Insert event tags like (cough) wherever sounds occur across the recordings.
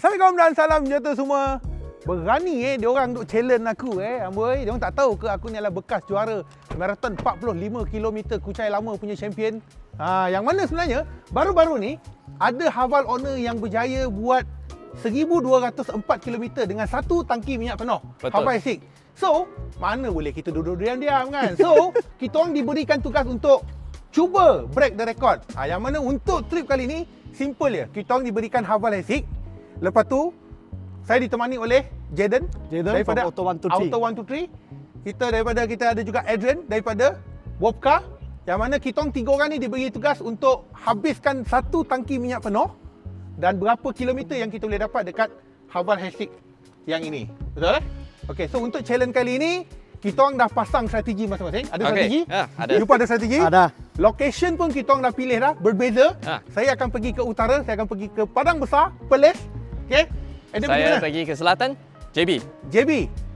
Assalamualaikum dan salam sejahtera semua. Berani eh dia orang duk challenge aku eh. Amboi, dia orang tak tahu ke aku ni adalah bekas juara maraton 45 km Kuchai Lama punya champion. Ha, yang mana sebenarnya baru-baru ni ada Haval Honor yang berjaya buat 1204 km dengan satu tangki minyak penuh. Betul. Haval Sik. So, mana boleh kita duduk diam-diam kan? So, (laughs) kita orang diberikan tugas untuk cuba break the record. Ha, yang mana untuk trip kali ni simple je. Kita orang diberikan Haval Sik. Lepas tu saya ditemani oleh Jaden Jaden daripada from Auto 123. Auto 123. Kita daripada kita ada juga Adrian daripada Wopka yang mana kita orang tiga orang ni diberi tugas untuk habiskan satu tangki minyak penuh dan berapa kilometer yang kita boleh dapat dekat Haval Hasik yang ini. Betul eh? Okey, so untuk challenge kali ini kita orang dah pasang strategi masing-masing. Ada Okey, strategi? ya, ada. You pun ada strategi? Ada. Location pun kita orang dah pilih dah berbeza. Ha. Saya akan pergi ke utara, saya akan pergi ke Padang Besar, Perlis. Okey? Adam pergi Saya mana? pergi ke selatan, JB. JB.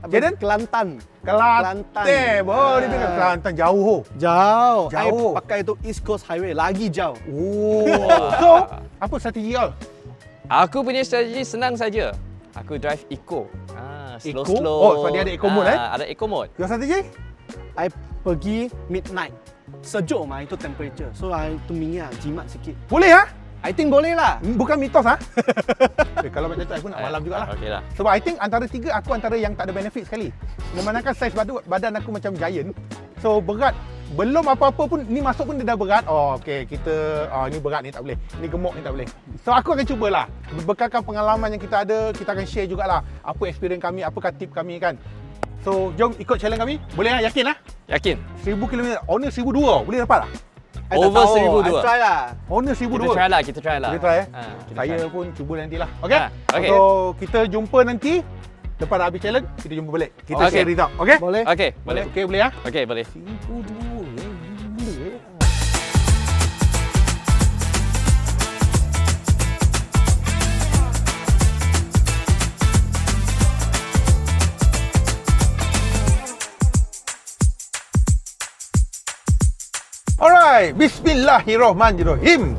Jaden? Kelantan. Kelantan. Kelantan. Oh, dia bilang Kelantan jauh. oh. Jauh. Jauh. I pakai itu East Coast Highway lagi jauh. Oh. so, apa strategi kau? Aku punya strategi senang saja. Aku drive eco. Ah, slow Eco? slow. Oh, sebab dia ada eco mode, Ah, eh? Ada eco mode. Your strategi? I pergi midnight. Sejuk mah itu temperature. So I tu minyak jimat sikit. Boleh ha? I think boleh lah. Bukan mitos ha? (laughs) eh, kalau macam tu aku nak malam jugalah. Okey lah. Sebab I think antara tiga aku antara yang tak ada benefit sekali. Memandangkan saiz badan, badan aku macam giant. So berat belum apa-apa pun ni masuk pun dia dah berat. Oh okey kita oh, ni berat ni tak boleh. Ni gemuk ni tak boleh. So aku akan cubalah. Berbekalkan pengalaman yang kita ada, kita akan share jugalah apa experience kami, apakah tip kami kan. So jom ikut challenge kami. Boleh lah yakin lah? Yakin? 1000 km. Honor 1002 boleh dapat tak? I tak Over tahu. 1,200. I try lah. Honor Kita 1002. try lah, kita try lah. Kita try eh. Ha, kita Saya try. pun cuba nantilah. Okey? Ha, okey. So kita jumpa nanti lepas dah habis challenge, kita jumpa balik. Kita Okey. share result. Okey? Boleh? Okey, boleh. Okey boleh ya? Okey, boleh. 1002 Alright, bismillahirrahmanirrahim.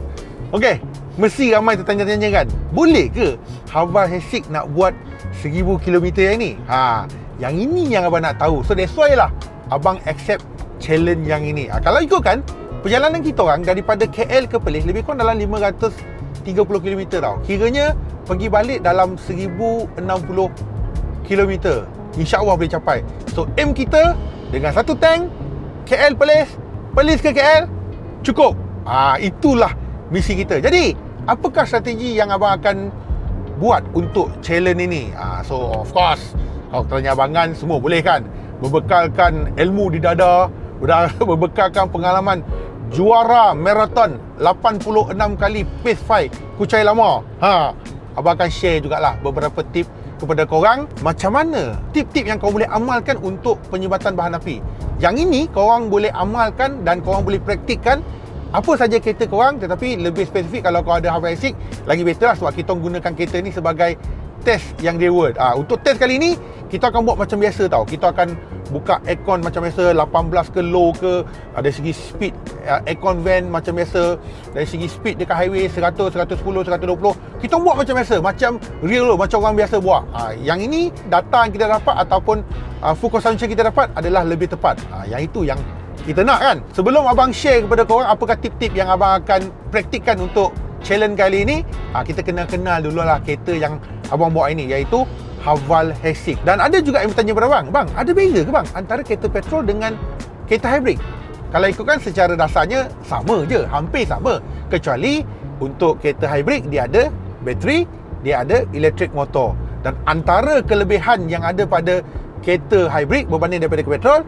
Okey, mesti ramai tertanya-tanya kan, boleh ke Haval Hesik nak buat 1000 km yang ni? Ha, yang ini yang abang nak tahu. So that's why lah abang accept challenge yang ini. Ha, kalau ikutkan perjalanan kita orang daripada KL ke Perlis lebih kurang dalam 530 km tau. Kiranya pergi balik dalam 1060 km. InsyaAllah boleh capai. So aim kita dengan satu tank KL Perlis, Perlis ke KL cukup. Ah itulah misi kita. Jadi, apakah strategi yang abang akan buat untuk challenge ini? Ah so of course kalau tanya abangan semua boleh kan? Berbekalkan ilmu di dada, ber- berbekalkan (laughs) pengalaman juara maraton 86 kali pace fight Kuchai Lama. Ha, abang akan share jugalah beberapa tip kepada korang macam mana tip-tip yang kau boleh amalkan untuk penyebatan bahan api. Yang ini korang boleh amalkan dan korang boleh praktikkan apa saja kereta korang tetapi lebih spesifik kalau kau ada Harvey Isaac lagi better lah sebab kita gunakan kereta ni sebagai test yang reward. Ah untuk test kali ni kita akan buat macam biasa tau. Kita akan buka aircon macam biasa 18 ke low ke ah, dari segi speed ah, aircon van macam biasa dari segi speed dekat highway 100 110 120 kita buat macam biasa macam real macam orang biasa buat. Ah yang ini data yang kita dapat ataupun ah, full consumption kita dapat adalah lebih tepat. Ah yang itu yang kita nak kan sebelum abang share kepada korang apakah tip-tip yang abang akan praktikkan untuk challenge kali ini ha, kita kena kenal dulu lah kereta yang abang bawa ini iaitu Haval Hasik dan ada juga yang bertanya kepada abang bang ada beza ke bang antara kereta petrol dengan kereta hybrid? Kalau ikutkan secara dasarnya sama je hampir sama. Kecuali untuk kereta hybrid dia ada bateri dia ada electric motor. Dan antara kelebihan yang ada pada kereta hybrid berbanding daripada kereta petrol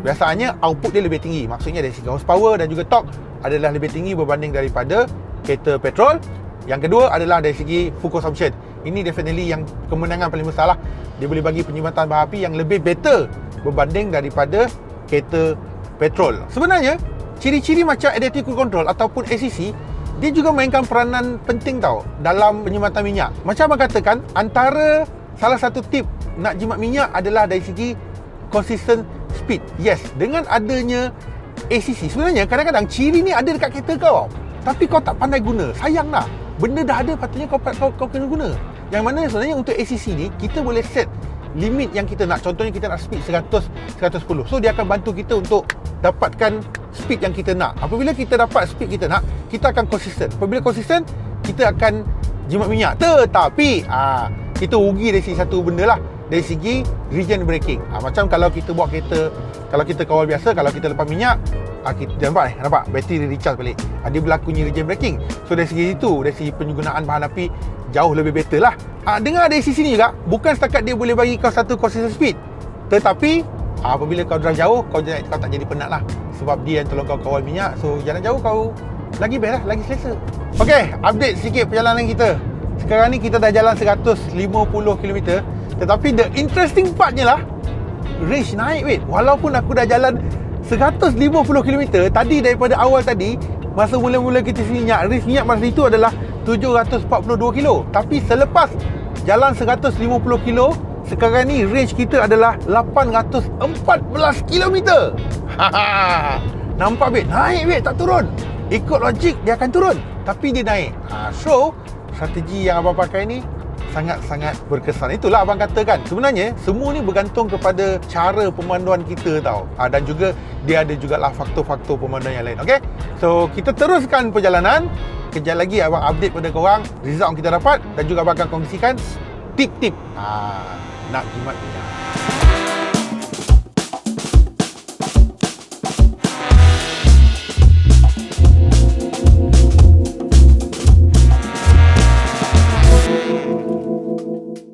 biasanya output dia lebih tinggi. Maksudnya dari segi horsepower dan juga torque adalah lebih tinggi berbanding daripada kereta petrol. Yang kedua adalah dari segi fuel consumption ini definitely yang kemenangan paling besar lah. Dia boleh bagi penyumbatan bahan api yang lebih better berbanding daripada kereta petrol. Sebenarnya ciri-ciri macam adaptive cruise control ataupun ACC dia juga mainkan peranan penting tau dalam penyumbatan minyak. Macam abang katakan antara salah satu tip nak jimat minyak adalah dari segi consistent speed. Yes, dengan adanya ACC sebenarnya kadang-kadang ciri ni ada dekat kereta kau. Tapi kau tak pandai guna. Sayang lah. Benda dah ada patutnya kau kau, kau kena guna. Yang mana sebenarnya untuk ACC ni kita boleh set limit yang kita nak. Contohnya kita nak speed 100 110. So dia akan bantu kita untuk dapatkan speed yang kita nak. Apabila kita dapat speed kita nak, kita akan konsisten. Apabila konsisten, kita akan jimat minyak. Tetapi ah kita rugi dari segi satu benda lah. Dari segi regen braking. Ah, macam kalau kita buat kereta kalau kita kawal biasa, kalau kita lepas minyak, ah, kita nampak ni, nampak bateri dia recharge balik. Ah, dia berlakunya regen braking. So dari segi itu, dari segi penggunaan bahan api jauh lebih better lah. Ah, dengar dari sisi ni juga, bukan setakat dia boleh bagi kau satu consistent speed. Tetapi apabila kau drive jauh, kau, jangan, kau tak jadi penat lah. Sebab dia yang tolong kau kawal minyak. So jalan jauh kau lagi best lah, lagi selesa. Okay, update sikit perjalanan kita. Sekarang ni kita dah jalan 150 km. Tetapi the interesting partnya lah, range naik wait. Walaupun aku dah jalan 150 km tadi daripada awal tadi masa mula-mula kita minyak range minyak masa itu adalah 742 kilo. Tapi selepas jalan 150 kilo sekarang ni range kita adalah 814 km (laughs) nampak bet naik bet tak turun. Ikut logik dia akan turun tapi dia naik. Ha, so strategi yang abang pakai ni sangat-sangat berkesan. Itulah abang katakan. Sebenarnya semua ni bergantung kepada cara pemanduan kita tau. Ha, dan juga dia ada jugalah faktor-faktor pemanduan yang lain. Okay? So kita teruskan perjalanan. Kejap lagi abang update pada korang result yang kita dapat dan juga abang akan kongsikan tip-tip ha, nak jimat minyak.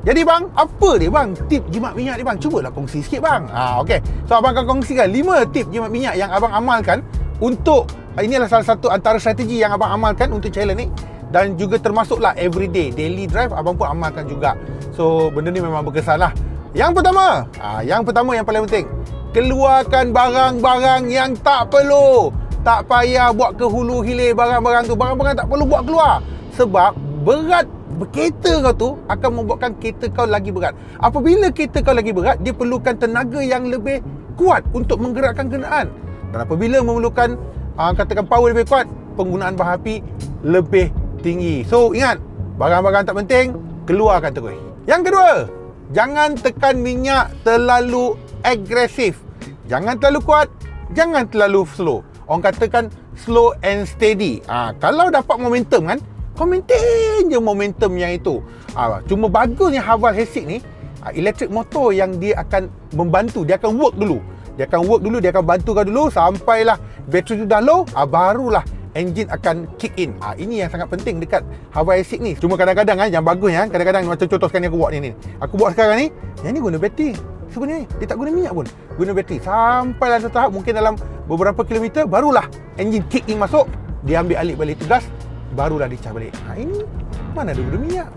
Jadi bang, apa dia bang tip jimat minyak ni bang? Cubalah kongsi sikit bang. Ha, okay. So abang akan kongsikan 5 tip jimat minyak yang abang amalkan untuk ini adalah salah satu antara strategi yang abang amalkan untuk challenge ni dan juga termasuklah everyday daily drive abang pun amalkan juga. So benda ni memang berkesan lah. Yang pertama, ha, yang pertama yang paling penting, keluarkan barang-barang yang tak perlu. Tak payah buat ke hulu hilir barang-barang tu. Barang-barang tak perlu buat keluar. Sebab berat kereta kau tu akan membuatkan kereta kau lagi berat. Apabila kereta kau lagi berat, dia perlukan tenaga yang lebih kuat untuk menggerakkan kenderaan. Dan apabila memerlukan uh, katakan power lebih kuat, penggunaan bahan api lebih tinggi. So ingat, barang-barang tak penting keluarkan terus. Yang kedua, jangan tekan minyak terlalu agresif. Jangan terlalu kuat, jangan terlalu slow. Orang katakan slow and steady. Ah, ha, kalau dapat momentum kan, kau maintain je momentum yang itu. Ha, cuma bagusnya Haval Hesik ni, ha, electric motor yang dia akan membantu, dia akan work dulu. Dia akan work dulu, dia akan bantu kau dulu sampailah bateri tu dah low, ha, barulah engine akan kick in. Ha, ini yang sangat penting dekat Haval Hesik ni. Cuma kadang-kadang kan, yang bagus ya, kadang-kadang macam contoh sekarang aku buat ni. ni. Aku buat sekarang ni, yang ni guna bateri. Sebenarnya dia tak guna minyak pun. Guna bateri. Sampailah satu tahap, mungkin dalam beberapa kilometer, barulah engine kick in masuk, dia ambil alih balik tugas, barulah dicas balik. Ha, ini mana ada guna minyak?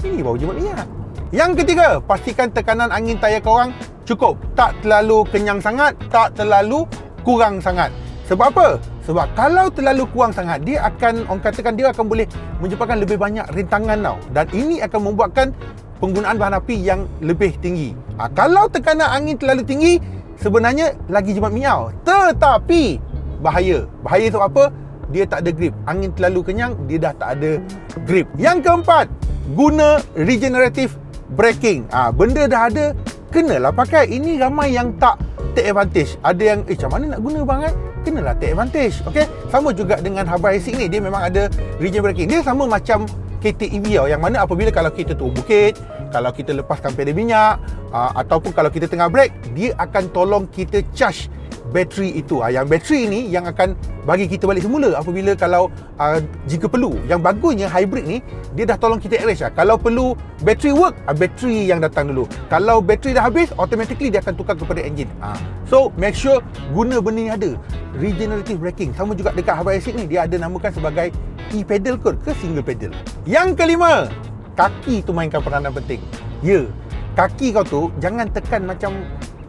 Ini baru jimat minyak. Yang ketiga, pastikan tekanan angin tayar korang cukup. Tak terlalu kenyang sangat, tak terlalu kurang sangat. Sebab apa? Sebab kalau terlalu kurang sangat, dia akan, orang katakan dia akan boleh menyebabkan lebih banyak rintangan tau. Dan ini akan membuatkan penggunaan bahan api yang lebih tinggi. Ha, kalau tekanan angin terlalu tinggi, sebenarnya lagi jimat minyak. Tetapi, bahaya. Bahaya tu apa? Dia tak ada grip. Angin terlalu kenyang, dia dah tak ada grip. Yang keempat, guna regenerative braking. Ah, ha, benda dah ada, kenalah pakai. Ini ramai yang tak take advantage. Ada yang, eh macam mana nak guna bang eh? Kenalah take advantage. Okay? Sama juga dengan Habar Racing ni, dia memang ada regen braking. Dia sama macam kereta EV tau. Yang mana apabila kalau kita turun bukit, kalau kita lepaskan pedal minyak, uh, ataupun kalau kita tengah brake, dia akan tolong kita charge bateri itu. Ah, yang bateri ini yang akan bagi kita balik semula apabila kalau uh, jika perlu. Yang bagusnya hybrid ni dia dah tolong kita arrange lah. Kalau perlu bateri work, uh, bateri yang datang dulu. Kalau bateri dah habis, automatically dia akan tukar kepada engine. Uh. So make sure guna benda ni ada. Regenerative braking. Sama juga dekat Habai Acid ni dia ada namakan sebagai e-pedal ke ke single pedal. Yang kelima, kaki tu mainkan peranan penting. Ya, kaki kau tu jangan tekan macam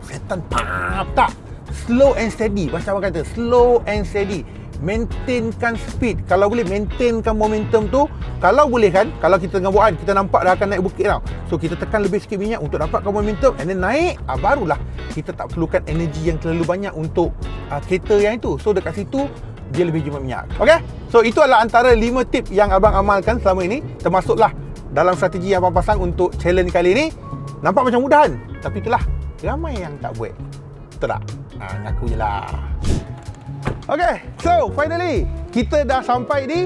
setan pap tak slow and steady. Macam apa kata slow and steady. Maintainkan speed. Kalau boleh maintainkan momentum tu kalau boleh kan kalau kita tengah buat kita nampak dah akan naik bukit tau. So kita tekan lebih sikit minyak untuk dapatkan momentum and then naik ah, barulah kita tak perlukan energi yang terlalu banyak untuk ah, kereta yang itu. So dekat situ dia lebih jimat minyak. Ok so itu adalah antara 5 tip yang abang amalkan selama ini. Termasuklah dalam strategi yang abang pasang untuk challenge kali ni nampak macam mudahan tapi itulah ramai yang tak buat. Betul tak ha, ngaku je lah Okay, so finally kita dah sampai di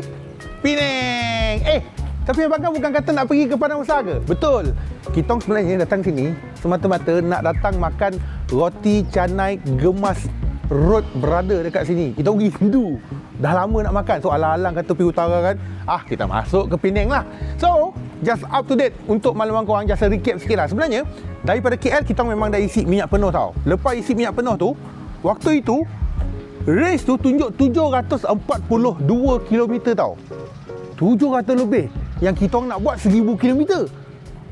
Penang. Eh, tapi abang kan bukan kata nak pergi ke Padang Besar ke? Betul. Kita sebenarnya datang sini semata-mata nak datang makan roti canai gemas Road Brother dekat sini. Kita pergi rindu. Dah lama nak makan. So alang-alang kata pergi utara kan. Ah, kita masuk ke Penang lah. So, just up to date untuk makluman korang just recap sikit lah. Sebenarnya, daripada KL kita memang dah isi minyak penuh tau. Lepas isi minyak penuh tu, waktu itu Race tu tunjuk 742 km tau 700 lebih Yang kita nak buat 1000 km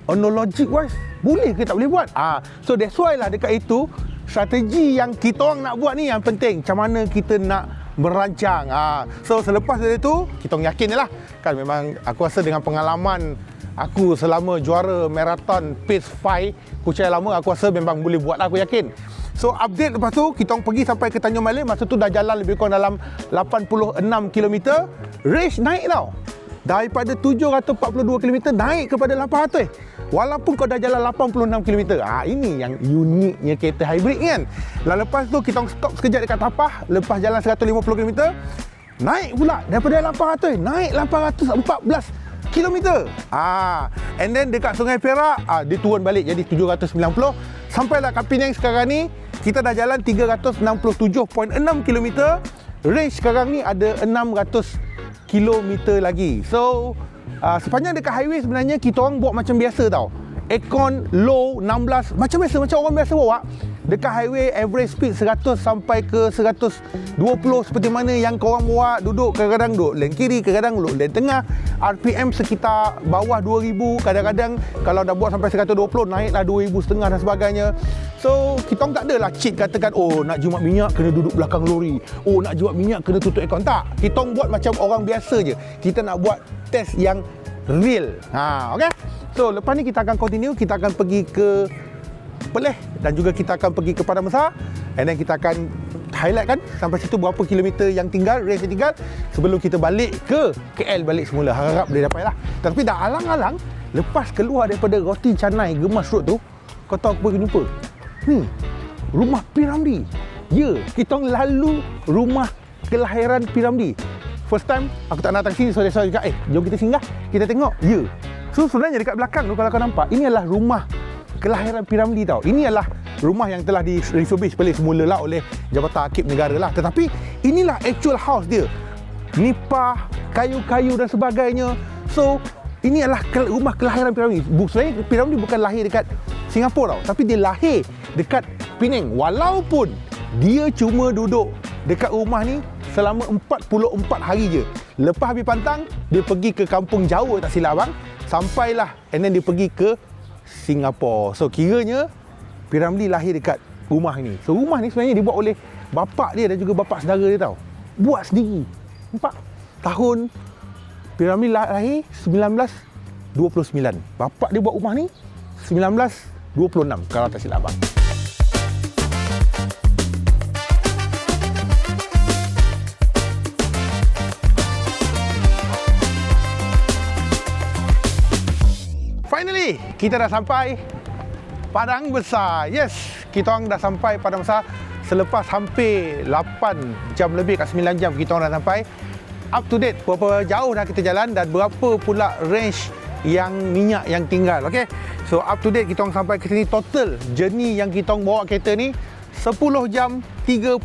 On the logic wise Boleh ke tak boleh buat ah, So that's why lah dekat itu Strategi yang kita orang nak buat ni yang penting Macam mana kita nak merancang ah. So selepas dari tu Kita orang yakin lah Kan memang aku rasa dengan pengalaman Aku selama juara marathon pace 5 Kucai lama aku rasa memang boleh buat lah aku yakin So update lepas tu kita orang pergi sampai ke Tanjung Malay masa tu dah jalan lebih kurang dalam 86 km. Race naik tau. Daripada 742 km naik kepada 800. Walaupun kau dah jalan 86 km. Ah ini yang uniknya kereta hybrid kan. Lalu lepas tu kita stop sekejap dekat Tapah lepas jalan 150 km. Naik pula daripada 800 naik 814 kilometer. Ah, and then dekat Sungai Perak, ah, dia turun balik jadi 790. Sampailah kat Penang sekarang ni, kita dah jalan 367.6 kilometer. Range sekarang ni ada 600 kilometer lagi. So, ah, sepanjang dekat highway sebenarnya kita orang buat macam biasa tau. Aircon low 16 macam biasa macam orang biasa bawa dekat highway average speed 100 sampai ke 120 seperti mana yang korang bawa duduk kadang-kadang duduk lane kiri kadang-kadang duduk lane tengah. RPM sekitar bawah 2000 kadang-kadang kalau dah buat sampai 120 naiklah 2000 setengah dan sebagainya. So kita tak adalah cheat katakan oh nak jimat minyak kena duduk belakang lori. Oh nak jimat minyak kena tutup aircon. Tak. Kita buat macam orang biasa je. Kita nak buat test yang real. Ha okey? So lepas ni kita akan continue. Kita akan pergi ke Peleh Dan juga kita akan pergi ke Padang Besar And then kita akan highlight kan Sampai situ berapa kilometer yang tinggal Race yang tinggal Sebelum kita balik ke KL balik semula. Harap boleh dapat lah. Tapi dah alang-alang Lepas keluar daripada roti canai Gemas Road tu Kau tahu apa aku jumpa? Ni Rumah Piramdi Ya Kita orang lalu Rumah kelahiran Piramdi First time Aku tak nak datang sini So dia cakap Eh jom kita singgah. Kita tengok. Ya. So sebenarnya dekat belakang tu kalau kau nampak ini adalah rumah kelahiran Piramli tau. Ini adalah rumah yang telah di refurbish balik semula lah oleh Jabatan Akib Negara lah. Tetapi inilah actual house dia. Nipah, kayu-kayu dan sebagainya. So ini adalah rumah kelahiran Piramli. Sebenarnya Piramli bukan lahir dekat Singapura tau. Tapi dia lahir dekat Penang. Walaupun dia cuma duduk dekat rumah ni selama 44 hari je. Lepas habis pantang, dia pergi ke kampung Jawa tak silap bang sampailah and then dia pergi ke Singapura. So kiranya Piramli lahir dekat rumah ni. So rumah ni sebenarnya dibuat oleh bapak dia dan juga bapak saudara dia tau. Buat sendiri. Nampak? Tahun Piramli lahir 1929. Bapak dia buat rumah ni 1926 kalau tak silap abang. Finally, kita dah sampai Padang Besar. Yes, kita orang dah sampai Padang Besar selepas hampir 8 jam lebih kat 9 jam kita orang dah sampai. Up to date berapa jauh dah kita jalan dan berapa pula range yang minyak yang tinggal. Okay, so up to date kita orang sampai ke sini total journey yang kita orang bawa kereta ni 10 jam 35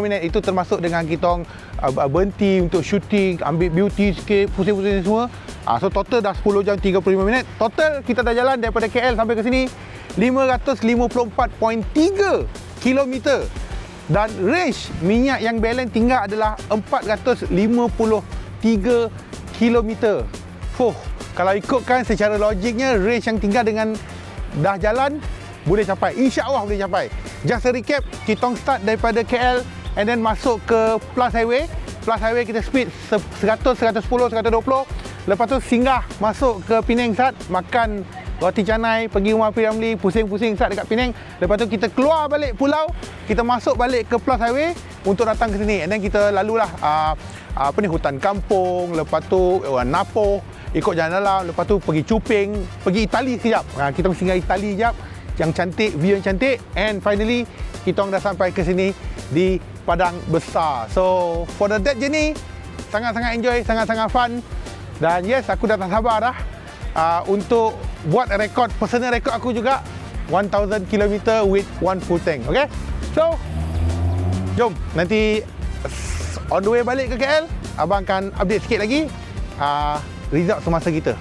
minit itu termasuk dengan kita orang berhenti untuk shooting, ambil beauty sikit, pusing-pusing semua. Uh, so total dah 10 jam 35 minit. Total kita dah jalan daripada KL sampai ke sini 554.3 km. Dan range minyak yang balance tinggal adalah 453 km. Fuh, kalau ikutkan secara logiknya range yang tinggal dengan dah jalan boleh capai. InsyaAllah boleh capai. Just a recap, kita start daripada KL and then masuk ke Plus Highway. Plus Highway kita speed 100, 110, 120. Lepas tu singgah masuk ke Penang Sat, makan roti canai, pergi rumah Piramli, pusing-pusing sat dekat Penang. Lepas tu kita keluar balik pulau, kita masuk balik ke Plus Highway untuk datang ke sini. And then kita lalulah uh, apa ni hutan kampung, lepas tu uh, Napo ikut jalan dalam lepas tu pergi Cuping pergi Itali sekejap ha, kita singgah Itali sekejap yang cantik view yang cantik and finally kita orang dah sampai ke sini di Padang Besar. So for the that journey sangat-sangat enjoy sangat-sangat fun. Dan yes aku dah tak sabar dah uh, untuk buat rekod personal rekod aku juga 1000 km with one full tank okay? So jom nanti on the way balik ke KL abang akan update sikit lagi uh, result semasa kita.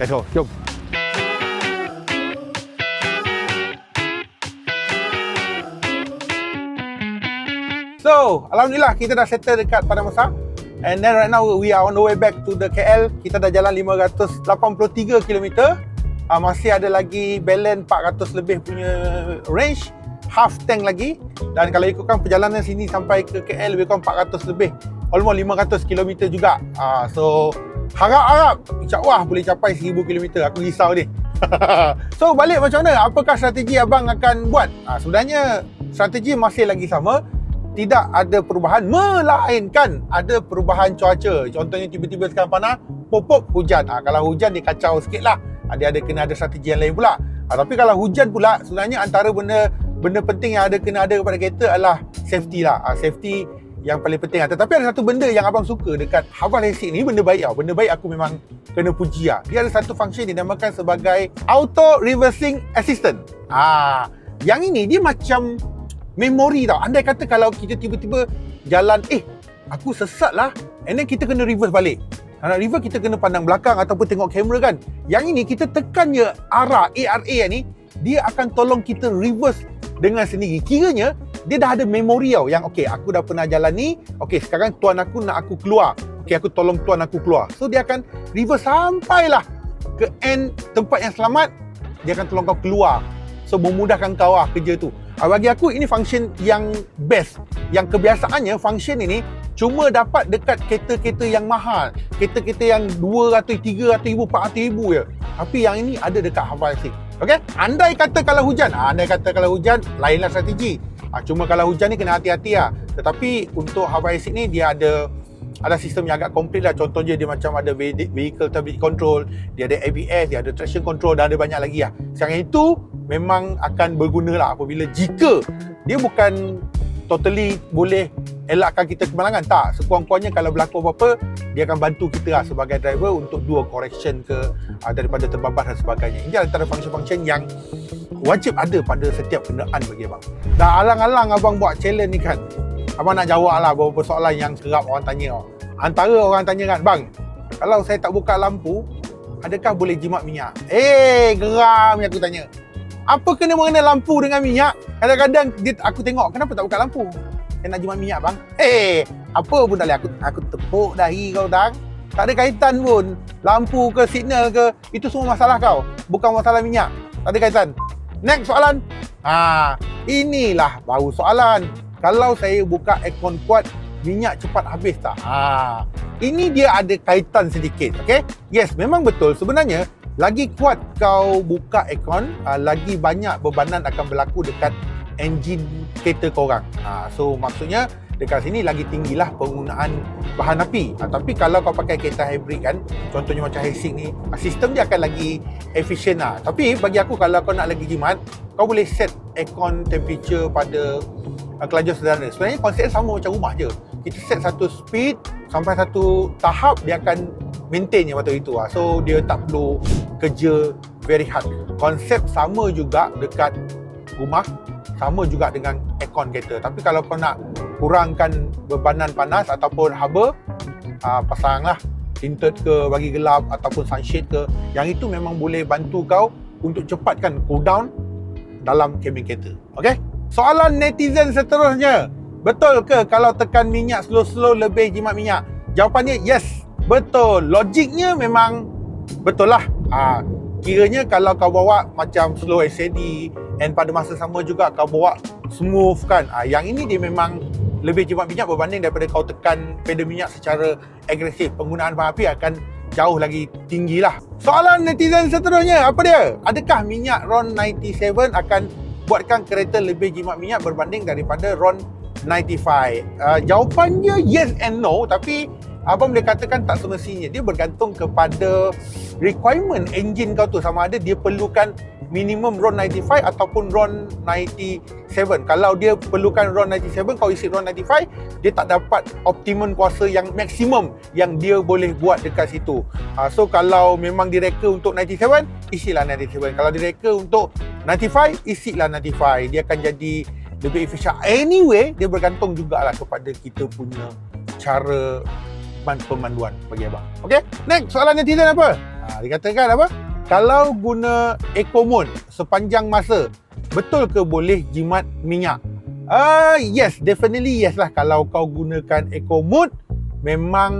Let's go jom Alhamdulillah kita dah settle dekat Padang Besar. And then right now we are on the way back to the KL. Kita dah jalan 583 km. Uh, masih ada lagi balance 400 lebih punya range. Half tank lagi. Dan kalau ikutkan perjalanan sini sampai ke KL lebih kurang 400 lebih. Almost 500 km juga. Uh, so, harap-harap insyaAllah boleh capai 1000 km. Aku risau ni. (laughs) so, balik macam mana? Apakah strategi abang akan buat? Uh, sebenarnya strategi masih lagi sama tidak ada perubahan melainkan ada perubahan cuaca. Contohnya tiba-tiba sekarang panas pop-pop hujan. Ha, kalau hujan dia kacau sikit lah. Ha, dia ada kena ada strategi yang lain pula. Ha, tapi kalau hujan pula sebenarnya antara benda benda penting yang ada kena ada kepada kereta adalah safety lah. Ha, safety yang paling penting ha. tetapi ada satu benda yang abang suka dekat Haval Racing ni benda baik tau. Benda baik aku memang kena puji lah. Dia ada satu function dinamakan sebagai auto reversing assistant. Ah yang ini dia macam memori tau. Andai kata kalau kita tiba-tiba jalan, eh, aku sesat lah. And then kita kena reverse balik. Nak reverse kita kena pandang belakang ataupun tengok kamera kan. Yang ini kita tekan je arah ARA ni, dia akan tolong kita reverse dengan sendiri. Kiranya dia dah ada memori tau yang okey aku dah pernah jalan ni, okey sekarang tuan aku nak aku keluar. Okey aku tolong tuan aku keluar. So dia akan reverse sampailah ke end tempat yang selamat, dia akan tolong kau keluar. So memudahkan kau lah kerja tu. Ah, bagi aku ini function yang best. Yang kebiasaannya function ini cuma dapat dekat kereta-kereta yang mahal. Kereta-kereta yang 200, 300 ribu, 400 ribu je. Tapi yang ini ada dekat Haval 6. Okay? Andai kata kalau hujan, ah, andai kata kalau hujan, lainlah strategi. Ah, cuma kalau hujan ni kena hati-hati lah. Tetapi untuk Haval 6 ni dia ada ada sistem yang agak komplit lah. Contohnya dia macam ada ve- vehicle stability control dia ada ABS dia ada traction control dan ada banyak lagi lah. Sekarang itu memang akan berguna lah apabila jika dia bukan totally boleh elakkan kita kemalangan. Tak sekurang-kurangnya kalau berlaku apa-apa dia akan bantu kita lah sebagai driver untuk dua correction ke uh, daripada terbabas dan sebagainya. Ini antara function-function yang wajib ada pada setiap kenderaan bagi abang. Dah alang-alang abang buat challenge ni kan Abang nak jawab lah beberapa soalan yang kerap orang tanya. tau. Antara orang tanya kan, Bang, kalau saya tak buka lampu, adakah boleh jimat minyak? Eh, geram yang aku tanya. Apa kena mengena lampu dengan minyak? Kadang-kadang dia, aku tengok, kenapa tak buka lampu? Saya nak jimat minyak, Bang. Eh, apa pun boleh. Aku, aku tepuk dahi kau, Dang. Tak ada kaitan pun. Lampu ke, signal ke, itu semua masalah kau. Bukan masalah minyak. Tak ada kaitan. Next soalan. Ha, inilah baru soalan. Kalau saya buka aircon kuat, minyak cepat habis tak? Ha, ini dia ada kaitan sedikit, okay? Yes, memang betul. Sebenarnya, lagi kuat kau buka aircon, uh, lagi banyak bebanan akan berlaku dekat enjin kereta korang. Ha, so, maksudnya dekat sini lagi tinggilah penggunaan bahan api. Ha, tapi kalau kau pakai kereta hybrid kan, contohnya macam Hexing ni, sistem dia akan lagi efisien lah. Tapi bagi aku kalau kau nak lagi jimat, kau boleh set aircon temperature pada uh, kelajuan sederhana. Sebenarnya konsep sama macam rumah je. Kita set satu speed sampai satu tahap dia akan maintain je waktu itu lah. So dia tak perlu kerja very hard. Konsep sama juga dekat rumah, sama juga dengan aircon kereta. Tapi kalau kau nak kurangkan bebanan panas ataupun haba, uh, pasanglah tinted ke bagi gelap ataupun sunshade ke yang itu memang boleh bantu kau untuk cepatkan cool down dalam kabin kereta. Okey? Soalan netizen seterusnya. Betul ke kalau tekan minyak slow-slow lebih jimat minyak? Jawapannya yes. Betul. Logiknya memang betul lah. Ha, kiranya kalau kau bawa macam slow steady and pada masa sama juga kau bawa smooth kan. Ha, yang ini dia memang lebih jimat minyak berbanding daripada kau tekan pedal minyak secara agresif. Penggunaan bahan api akan jauh lagi tinggi lah. Soalan netizen seterusnya, apa dia? Adakah minyak RON 97 akan buatkan kereta lebih jimat minyak berbanding daripada RON 95? Uh, jawapannya yes and no, tapi abang boleh katakan tak semestinya. Dia bergantung kepada requirement engine kau tu sama ada dia perlukan minimum RON 95 ataupun RON 97. Kalau dia perlukan RON 97, kau isi RON 95, dia tak dapat optimum kuasa yang maksimum yang dia boleh buat dekat situ. Uh, so kalau memang direka untuk 97, isilah 97. Kalau direka untuk 95, isilah 95. Dia akan jadi lebih efisien. Anyway, dia bergantung jugalah kepada kita punya cara man- pemanduan bagi abang. Okay, next soalan netizen apa? Ha, dia katakan apa? Kalau guna eco mode sepanjang masa, betul ke boleh jimat minyak? Uh, yes, definitely yes lah kalau kau gunakan eco mode memang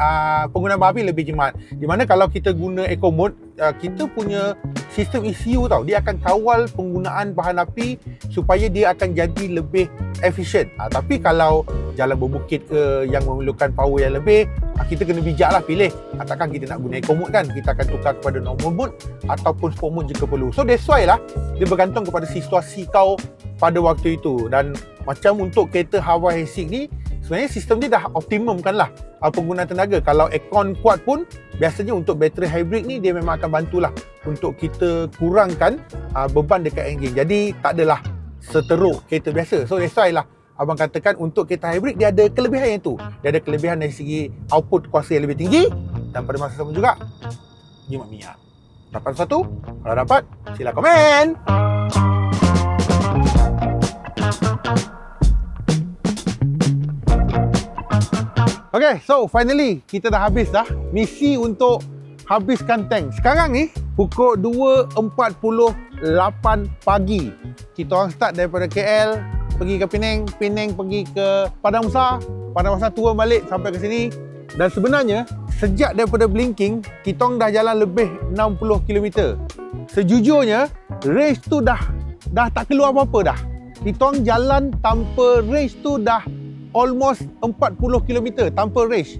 uh, penggunaan babi lebih jimat. Di mana kalau kita guna eco mode, uh, kita punya sistem ECU tau, dia akan kawal penggunaan bahan api supaya dia akan jadi lebih efisien. Uh, tapi kalau jalan berbukit ke yang memerlukan power yang lebih, uh, kita kena bijak lah pilih. Uh, takkan kita nak guna eco mode kan, kita akan tukar kepada normal mode ataupun sport mode jika perlu. So that's why lah, dia bergantung kepada situasi kau pada waktu itu. Dan macam untuk kereta Hawa Hesik ni, sebenarnya sistem dia dah optimum kan lah uh, penggunaan tenaga. Kalau aircon kuat pun biasanya untuk bateri hybrid ni dia memang akan bantulah untuk kita kurangkan uh, beban dekat enjin. Jadi tak adalah seteruk kereta biasa. So that's why lah abang katakan untuk kereta hybrid dia ada kelebihan yang tu. Dia ada kelebihan dari segi output kuasa yang lebih tinggi dan pada masa sama juga jimat minyak. Dapat satu? Kalau dapat, sila komen. Okay, so finally kita dah habis dah misi untuk habiskan tank. Sekarang ni pukul 2.48 pagi. Kita orang start daripada KL pergi ke Penang, Penang pergi ke Padang Besar, Padang Besar turun balik sampai ke sini. Dan sebenarnya sejak daripada Blinking, kita orang dah jalan lebih 60 km. Sejujurnya, race tu dah dah tak keluar apa-apa dah. Kita orang jalan tanpa race tu dah almost 40 km tanpa race.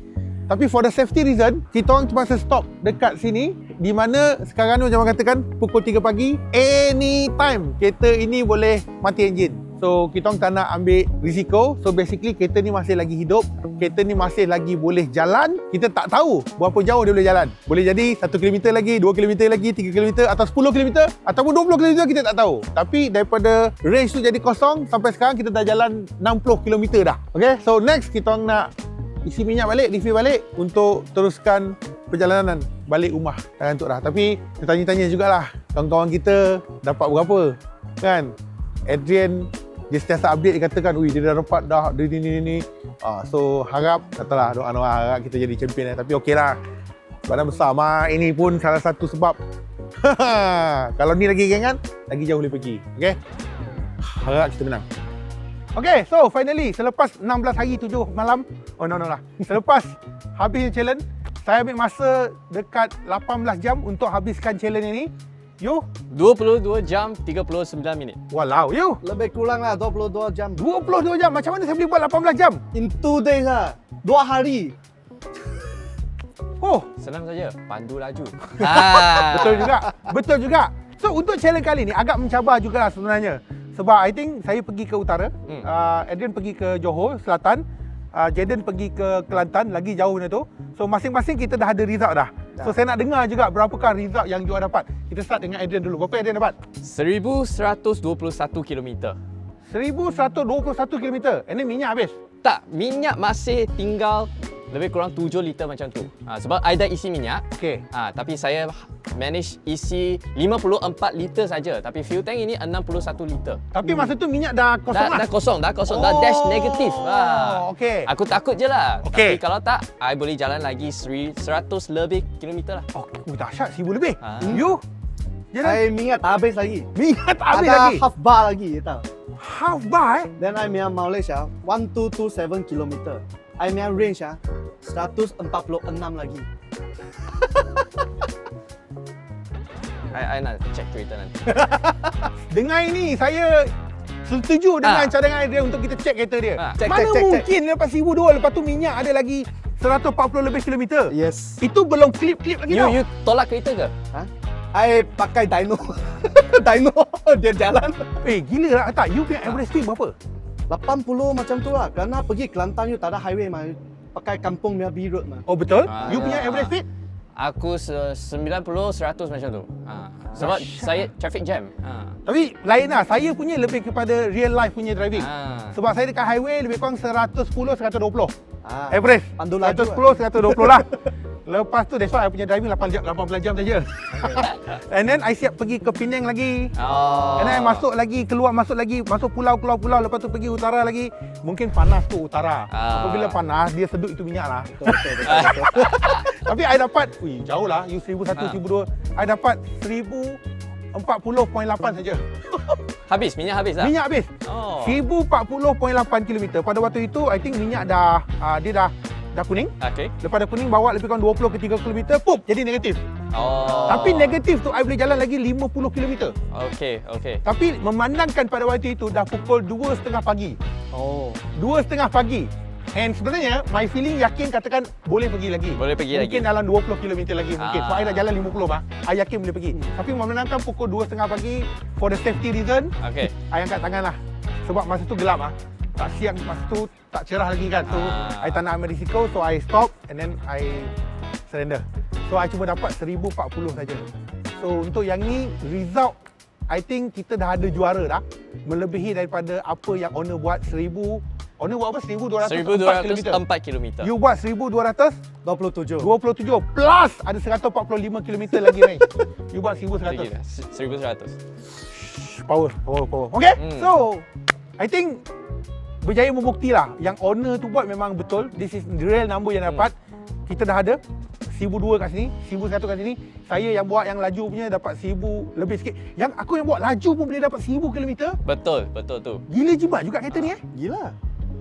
Tapi for the safety reason, kita orang terpaksa stop dekat sini di mana sekarang ni macam orang katakan pukul 3 pagi anytime kereta ini boleh mati enjin. So kita tak nak ambil risiko. So basically kereta ni masih lagi hidup, kereta ni masih lagi boleh jalan. Kita tak tahu berapa jauh dia boleh jalan. Boleh jadi 1 km lagi, 2 km lagi, 3 km atau 10 km ataupun 20 km kita tak tahu. Tapi daripada range tu jadi kosong sampai sekarang kita dah jalan 60 km dah. Okay, so next kita nak isi minyak balik, refill balik untuk teruskan perjalanan balik rumah dah ngantuk dah. Tapi kita tanya-tanya jugalah kawan-kawan kita dapat berapa kan. Adrian dia sentiasa update dia katakan ui dia dah dapat dah dia ni ni ni. Ah, so harap katalah doa doa harap kita jadi champion eh. tapi okeylah badan besar mah ini pun salah satu sebab (laughs) kalau ni lagi gengan lagi jauh boleh pergi okey harap kita menang Okay, so finally selepas 16 hari 7 malam, oh no no lah. Selepas habis challenge, saya ambil masa dekat 18 jam untuk habiskan challenge ini. You, 22 jam 39 minit. walau, you. Lebih kurang lah 22 jam. 22 jam. Macam mana saya boleh buat 18 jam? In two days lah. Dua hari. (laughs) Oh, Senang saja, pandu laju. ha. (laughs) betul juga. Betul juga. So, untuk challenge kali ni agak mencabar juga lah sebenarnya. Sebab I think saya pergi ke utara, Hmm. uh, Adrian pergi ke Johor, selatan, uh, Jaden pergi ke Kelantan, lagi jauh benda tu. So, masing-masing kita dah ada result dah. So, saya nak dengar juga berapakah result yang you all dapat. Kita start dengan Adrian dulu. Berapa Adrian dapat? 1121 km. 1121 km. Ini minyak habis. Tak, minyak masih tinggal lebih kurang 7 liter macam tu. Ha, sebab I dah isi minyak. Okey. Ha, tapi saya manage isi 54 liter saja. Tapi fuel tank ini 61 liter. Tapi masa tu minyak dah kosong Dah, lah. dah kosong, dah kosong. Dah dash negatif. Ha. okey. Aku takut je lah. Okey. Tapi kalau tak, I boleh jalan lagi seri- 100 lebih kilometer lah. Oh, dahsyat, seribu lebih. Ah. You? Jalan Saya minyak tak habis lagi. minyak tak habis Ada lagi. half bar lagi, you tahu. Half bar eh? Then I punya mileage ah 1227 km. I punya range ah 146 lagi. I, I nak check kereta nanti. (laughs) Dengan ini saya setuju dengan Ah. cadangan dia untuk kita check kereta dia. Ah. Check, Mana check, check, mungkin check. lepas 1002 lepas tu minyak ada lagi 140 lebih kilometer. Yes. Itu belum klip-klip lagi You, tau. you tolak kereta ke? I pakai dyno. (laughs) dyno (laughs) dia jalan. Eh gila lah tak you punya average speed berapa? 80 macam tu lah. Kerana pergi Kelantan you tak ada highway mah. pakai kampung punya B road mah. Oh betul? Ah, you punya ya. average speed? Aku se- 90 100 macam tu. Ha. Sebab saya traffic jam. Ha. Tapi lain lah, saya punya lebih kepada real life punya driving. Ha. Sebab saya dekat highway lebih kurang 110 120. Ah. Average. Pandu laju 110 120 lah. (laughs) Lepas tu that's why I punya driving 8 jam 18 jam saja. (laughs) And then I siap pergi ke Penang lagi. Oh. And then I masuk lagi, keluar masuk lagi, masuk pulau keluar pulau lepas tu pergi utara lagi. Mungkin panas tu utara. Ah. Apabila panas dia sedut itu minyak lah. Betul, betul, betul, betul. (laughs) Tapi I dapat, wih jauh lah. You 1001, Ah. 1002. I dapat 1040.8 saja. (laughs) Habis, minyak habis lah. Minyak habis. Oh. 1040.8 km. Pada waktu itu I think minyak dah uh, dia dah dah kuning. Okay. Lepas dah kuning bawa lebih kurang 20 ke 30 km, pup jadi negatif. Oh. Tapi negatif tu I boleh jalan lagi 50 km. Okay, okay. Tapi memandangkan pada waktu itu dah pukul 2.30 pagi. Oh. 2.30 pagi. And sebenarnya my feeling yakin katakan boleh pergi lagi. Boleh pergi mungkin lagi. dalam 20 km lagi mungkin. So Ah. I dah jalan 50 bah. I yakin boleh pergi. Tapi memandangkan pukul 2.30 pagi for the safety reason, Okay. I angkat tangan lah. Sebab masa tu gelap ah. Tak siang masa tu tak cerah lagi kan. So Ah. I tak nak ambil risiko so I stop and then I surrender. So I cuma dapat 1040 saja. So untuk yang ni result I think kita dah ada juara dah. Melebihi daripada apa yang owner buat 1000 Owner buat apa? 1204 km. 1204 km. You buat 1227 27. plus ada 145 km lagi Ray. You buat 1100. 1100. Power, power, power. Okay? Hmm. So, I think berjaya membukti lah yang owner tu buat memang betul. This is the real number yang dapat. Kita dah ada 1002 kat sini, 1100 kat sini. Saya yang buat yang laju punya dapat 1000 lebih sikit. Yang aku yang buat laju pun boleh dapat 1000 km. Betul, betul tu. Gila jimat juga kereta ni eh. Gila.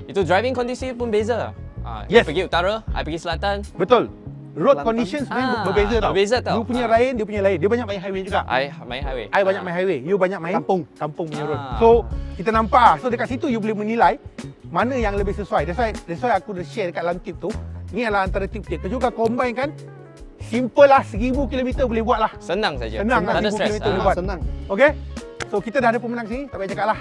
Itu driving kondisi pun beza. Ha, Yes. Pergi utara, I pergi selatan. Betul. Road Kelantan. conditions Ah, berbeza tau. berbeza tau. You punya Ah. lain, dia punya lain. Dia banyak main highway juga. I main highway. I banyak main highway, you banyak main Kampung. Kampung punya road. Ah. So, kita nampak ah. So dekat situ you boleh menilai mana yang lebih sesuai. That's why that's why aku dah share dekat dalam tip tu. Ni adalah antara tip-tip. Kau juga combine kan Simple lah 1000 km boleh buat lah. Senang saja. Senang tak lah, ada 1000 stress. kilometer boleh buat. Senang. Okay? So kita dah ada pemenang sini, tak payah cakap lah.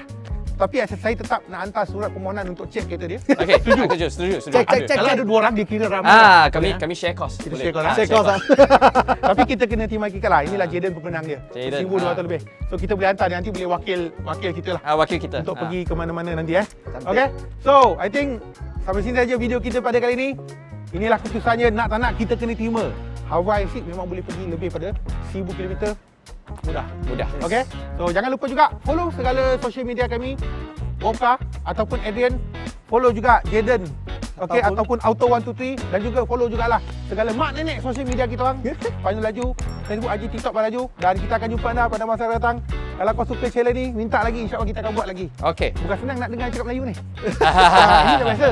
Tapi saya tetap nak hantar surat permohonan untuk cek kereta dia. Okay, setuju. Setuju, setuju. setuju. Cek, cek, Ada. cek. Kalau ada dua orang dia kira ramai. Ah, lah. kami Boleh, kami share cost. Kita Boleh. share cost, Ah, ah. Share cost ah. (laughs) Tapi kita kena terima kita lah. Inilah Jaden pemenang dia. Jaden, 1200 ah. lebih. So kita boleh hantar dia nanti boleh wakil wakil kita lah. Ah, wakil kita. untuk Ah. pergi ke mana-mana nanti eh. Okay. So, I think sampai sini saja video kita pada kali ini. Inilah keputusannya nak tak nak kita kena terima. Hawaii Seat memang boleh pergi lebih pada 1000 km mudah. Mudah. Okay. So, jangan lupa juga follow segala social media kami. Oka ataupun Adrian. Follow juga Jaden. Okay, ataupun, Ataupun- Auto 123 dan juga follow jugalah segala mak nenek social media kita orang. Panjang Laju, Facebook, IG, TikTok Panjang Laju dan kita akan jumpa anda pada masa akan datang. Kalau kau suka channel ni, minta lagi insya-Allah kita akan buat lagi. Okay. Bukan senang nak dengar cakap Melayu ni. (laughs) Ah, Ini dah biasa.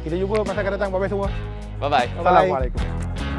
Kita jumpa masa akan datang. Bye-bye semua. Bye-bye. Bye-bye. Assalamualaikum.